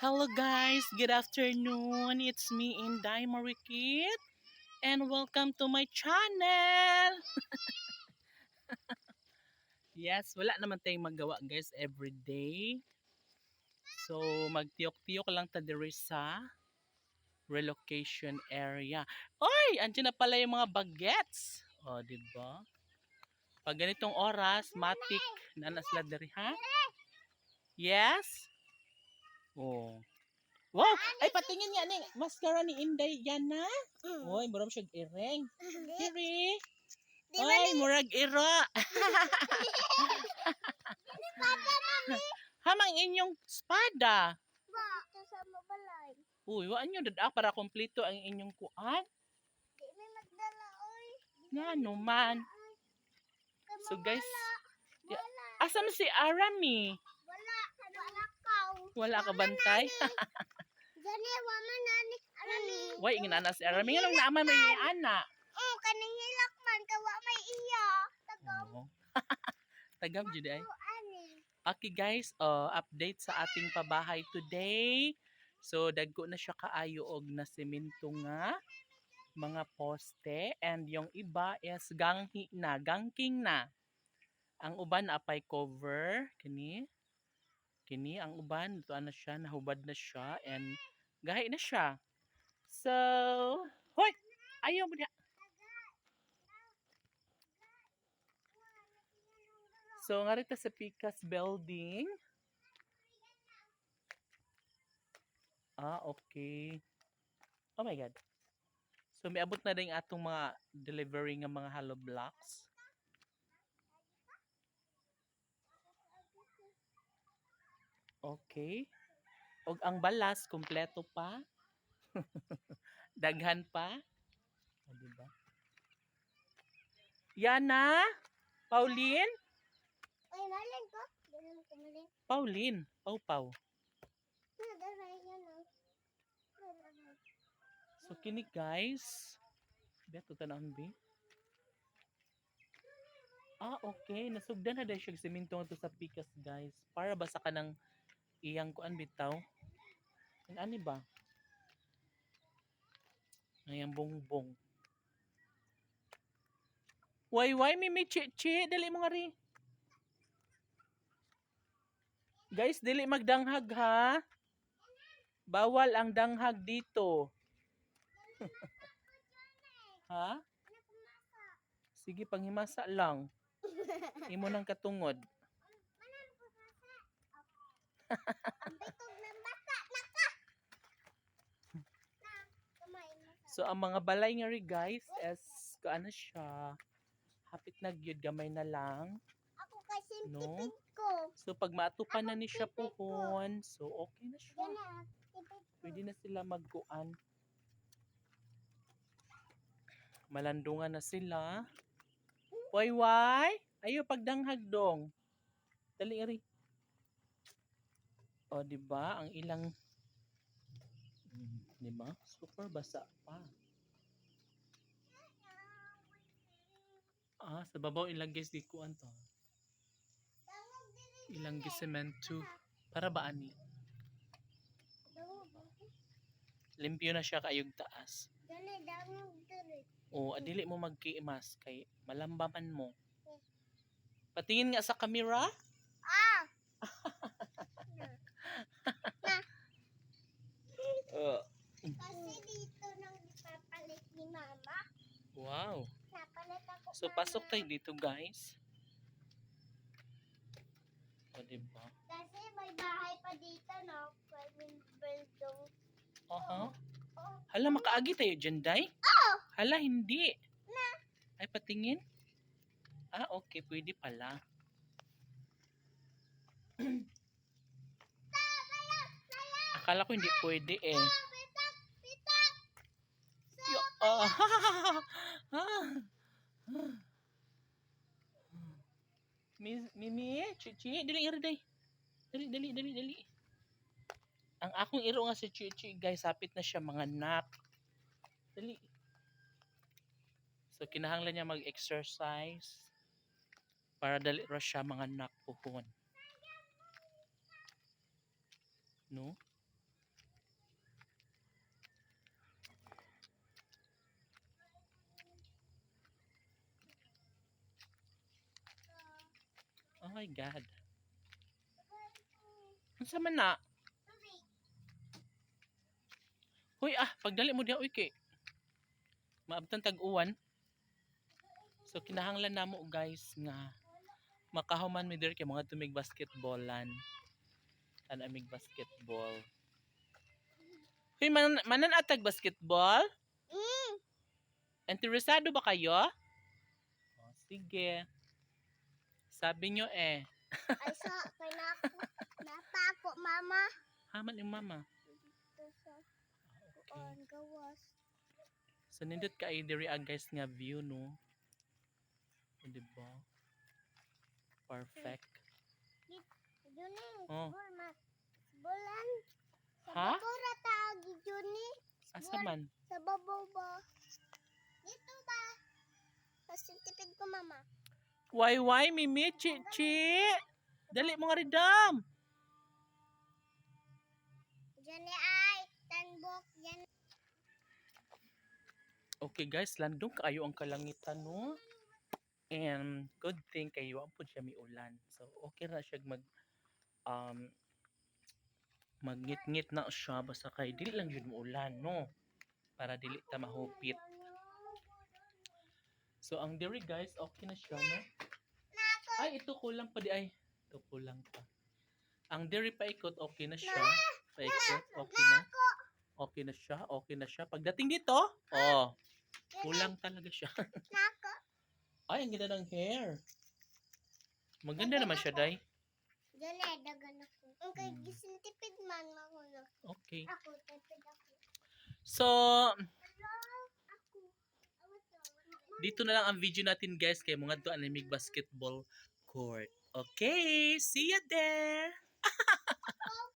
Hello guys, good afternoon. It's me Inday Marikit and welcome to my channel. yes, wala naman tayong magawa guys every day. So magtiyok-tiyok lang ta diri sa relocation area. Oy, andyan na pala yung mga bagets. O, di ba? Pag ganitong oras, matik na nasla diri ha? Yes? Oh. Wow! Ay, patingin nga ning mascara ni Inday yan na. Oy, murag siya ireng. Ba Oy, murag iro. Hamang inyong espada. Ito sa mabalay. Uy, waan nyo dada para kompleto ang inyong kuan. Di may magdala, oy. Nga naman. So guys, Wala. Asam si Arami? Wala. Ka. Bantay? Gani, wama nani. Arami. Way, ingin na si Arami. Nga nung naaman may ana. Oh, kaning hilakman. Kawa may iya. Tagaw Oo. Tagam jud ay. Okay guys, uh, update sa ating pabahay today. So dagko na siya kaayo og na semento nga mga poste and yung iba is ganghi na, gangking na. Ang uban apay cover kini. Kini ang uban ito na siya, nahubad na siya and gahi na siya. So, hoy, ayaw mo niya. So, nga rito sa Picas Building. Ah, okay. Oh my God. So, may abot na rin atong mga delivery ng mga hollow blocks. Okay. Og ang balas, kompleto pa. Daghan pa. O, diba? Yana? Pauline? Ay, malin ko. Pauline. Pau-pau. Yan, oh. Nadaray. So kini guys, beto tanawon bi. Ah, okay. Nasugdan na dahil siya semento nga to sa pikas, guys. Para ba sa kanang iyang kuan bitaw? An ani ba? Ayang bongbong. Why, why, mi mi chi chi? Dali mo nga ri. Guys, dili magdanghag ha. Bawal ang danghag dito. ha? Sige, panghimasa lang. Imo ng katungod. Ang bitog ng bata. Naka! Na, kumain mo sa... So, ang mga balay nga rin, guys, is, kaano siya, hapit na gyud gamay na lang. Ako kasi No? tipid ko. So, pag matupan na ni siya puhon, so, okay na siya. Pwede na sila magkuan. Malandungan na sila. Why, why? Ayo, pagdanghag dong. Dali, ri. O, di ba? Ang ilang... Hmm, di ba? Super basa pa. Ah, sa babaw ilang guys di kuan to. Ilang gisemento. Para ba ani? Limpyo na siya kayog taas. O, adili mo magkiimas kay malambaman mo. Patingin nga sa camera. Ah! Uh, Kasi dito nang ipapalit ni mama. wow. Napalit ako So, pasok tayo dito, guys. O, diba? Kasi may bahay pa dito, no? Pwedeng building. Aha. Oh, Hala, makaagi tayo dyan, Day? Oh! Hala, hindi. Na. Ay, patingin. Ah, okay. Pwede pala. Akala ko hindi pwede eh. Pitak! Pitak! Ah, ah. Mi- Mimi, Chichi, dali iri day. Dali, dali, dali, dali. Ang akong iro nga si Chichi, guys, sapit na siya mga nak. Dali. So, kinahanglan niya mag-exercise para dali ra siya mga nak puhon. No? My God. Unsa man na? Hoy ah, pagdali mo diha uy kay maabtan tag-uwan. So kinahanglan namo guys nga makahuman mi diri kay mga tumig basketballan. Ana mig basketball. Hoy man manan atag basketball? Mm. Interesado ba kayo? Oh, sige. Sabi nyo eh. Ay, sa, kay na ako. Napa ako, mama. Haman yung mama. Dito sa Okay. gawas. So nindot ka ay diri ang guys nga view no. O, diba? Perfect. Yun eh. Oh. Bulan. Sa Ha? babaw ra tawag yun eh. Asa man? Sa babaw Why why mimi chi chi? Dali mo nga ridam. Eh ay. Tanbok. Yan. Okay guys, landong kaayo ang kalangitan no. And good thing kayo ang pud siya mi ulan. So okay ra siya mag um magngit-ngit na siya basta kay dili lang jud mo ulan no. Para dili ta mahupit. So ang diri guys, okay na siya no. Ay ito kulang pa di ay. Ito kulang pa. Ang diri pa ikot okay na siya. Paikot okay na. Okay na siya, okay na siya. Pagdating dito, oh, kulang talaga siya. Ay, ang ganda ng hair. Maganda naman siya, Day. Eh. Dagan ako. Ang kay Hmm. gising tipid man ako na. Okay. Ako, tipid ako. So, Hello? Ako. Awat to. Dito na lang ang video natin, guys. Kay mga to anime basketball court. Okay, see ya there!